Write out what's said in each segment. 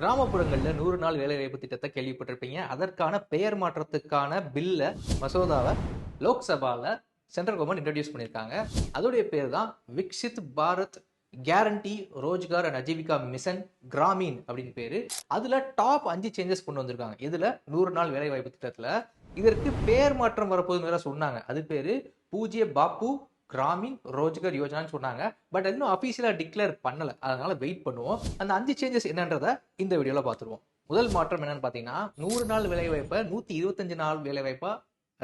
கிராமப்புறங்களில் நூறு நாள் வேலைவாய்ப்பு திட்டத்தை கேள்விப்பட்டிருப்பீங்க. அதற்கான பெயர் மாற்றத்துக்கான பில்ல மசோதாவை லோக்சபாவில் சென்ட்ரல் கவர்மெண்ட் இன்ட்ரடியூஸ் பண்ணியிருக்காங்க. அதோடைய பேர் தான் Viksit Bharat guarantee Rozgar and Ajeevika mission Grameen அப்படின்னு பேரு. அதுல டாப் அஞ்சு சேஞ்சஸ் கொண்டு வந்திருக்காங்க. இதுல நூறு நாள் வேலைவாய்ப்பு திட்டத்துல இதற்கு பேர் மாற்றம் வரப்போகுதுன்னு வேற சொன்னாங்க. அது பேரு பூஜ்ய பாப்பு கிராமின் ரோஜ்கர் யோஜனான்னு சொன்னாங்க. பட் இன்னும் அஃபீஷியலாக டிக்ளேர் பண்ணல. அதனால வெயிட் பண்ணுவோம். அந்த அஞ்சு சேஞ்சஸ் என்னன்றதை இந்த வீடியோல பார்த்துருவோம். முதல் மாற்றம் என்னன்னு பார்த்தீங்கன்னா நூறு நாள் வேலைவாய்ப்பை நூத்தி இருபத்தஞ்சு நாள் வேலைவாய்ப்பாக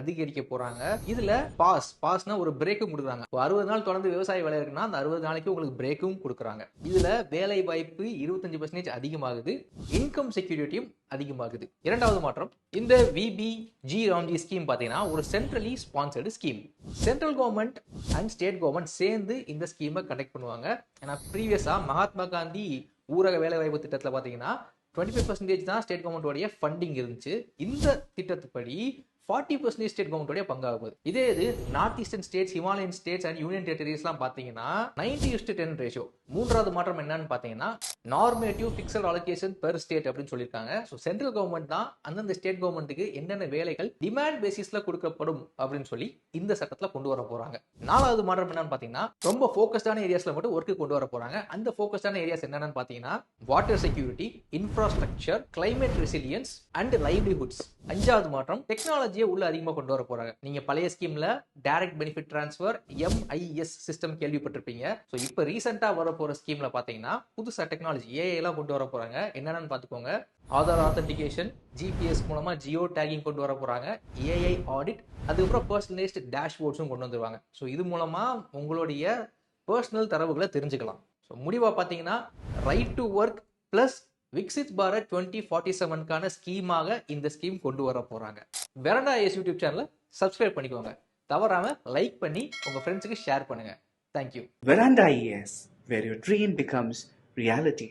அதிகரிக்க போறாங்க. இதுல பாஸ் பாஸ்னா ஒரு பிரேக்கும் கொடுக்குறாங்க. இப்போ அறுபது நாள் தொடர்ந்து விவசாய வேலை இருக்குன்னா அந்த அறுபது நாளைக்கு உங்களுக்கு பிரேக்கும் கொடுக்குறாங்க. இதுல வேலை வாய்ப்பு இருபத்தஞ்சு பர்சன்டேஜ் அதிகமாகுது. இன்கம் செக்யூரிட்டியும் அதிகமாகுது. இரண்டாவது மாற்றம் இந்த விபி ஜி ராம்ஜி ஸ்கீம் பார்த்தீங்கன்னா ஒரு centrally sponsored scheme central government and state government சேர்ந்து இந்த ஸ்கீமை கண்டக்ட் பண்ணுவாங்க. ஏன்னா ப்ரீவியஸா மகாத்மா காந்தி ஊரக வேலைவாய்ப்பு திட்டத்தில் பார்த்தீங்கன்னா டுவெண்ட்டி ஃபைவ் பர்சன்டேஜ் தான் ஸ்டேட் கவர்மெண்ட்டோடைய ஃபண்டிங் இருந்துச்சு. இந்த திட்டத்துப்படி ஃபார்ட்டி பர்சன்டேஜ் ஸ்டேட் கவர்மெண்ட்டோடைய பங்காகுது இதே இது north eastern states Himalayan states and union டெரிட்டரிஸ்லாம் பார்த்தீங்கன்னா ninety is to ten ratio மூன்றாவது மாற்றம் என்னன்னு பார்த்தீங்கன்னா normative pixel allocation per state அப்படின்னு சொல்லியிருக்காங்க. ஸோ சென்ட்ரல் கவர்மெண்ட் தான் அந்தந்த ஸ்டேட் கவர்மெண்ட்டுக்கு என்னென்ன வேலைகள் டிமாண்ட் பேசிஸில் கொடுக்கப்படும் அப்படின்னு சொல்லி இந்த சட்டத்தில் கொண்டு வர போகிறாங்க நாலாவது மாற்றம் என்னன்னு பார்த்தீங்கன்னா ரொம்ப ஃபோக்கஸ்டான ஏரியாஸில் மட்டும் ஒர்க்கு கொண்டு வர போகிறாங்க அந்த ஃபோக்கஸ்டான ஏரியாஸ் என்னென்னு பார்த்தீங்கன்னா water security infrastructure climate resilience and livelihoods அஞ்சாவது மாற்றம் டெக்னாலஜியை உள்ள அதிகமாக கொண்டு வர போகிறாங்க நீங்க பழைய ஸ்கீமில் direct benefit transfer MIS system கேள்விப்பட்டிருப்பீங்க. ஸோ இப்போ ரீசெண்டாக வர போகிற ஸ்கீமில் பார்த்தீங்கன்னா புதுசாக டெக்னாலஜி டெக்னாலஜி எல்லாம் கொண்டு வர போறாங்க. என்னென்னு பார்த்துக்கோங்க. ஆதார் ஆத்தன்டிகேஷன் ஜிபிஎஸ் மூலமா ஜியோ டேகிங் கொண்டு வர போறாங்க. ஏஐ ஆடிட் அதுக்கப்புறம் பர்சனலைஸ்ட் டேஷ்போர்ட்ஸும் கொண்டு வந்துருவாங்க. ஸோ இது மூலமா உங்களுடைய பர்சனல் தரவுகளை தெரிஞ்சுக்கலாம். ஸோ முடிவாக பார்த்தீங்கன்னா right to work plus Viksit Bharat twenty forty செவனுக்கான ஸ்கீமாக இந்த ஸ்கீம் கொண்டு வர போறாங்க. வெரண்டா எஸ் யூடியூப் சேனலை சப்ஸ்கிரைப் பண்ணிக்கோங்க. தவறாம லைக் பண்ணி உங்க ஃப்ரெண்ட்ஸுக்கு ஷேர் பண்ணுங்க. Thank you Veranda ES, where your dream becomes reality.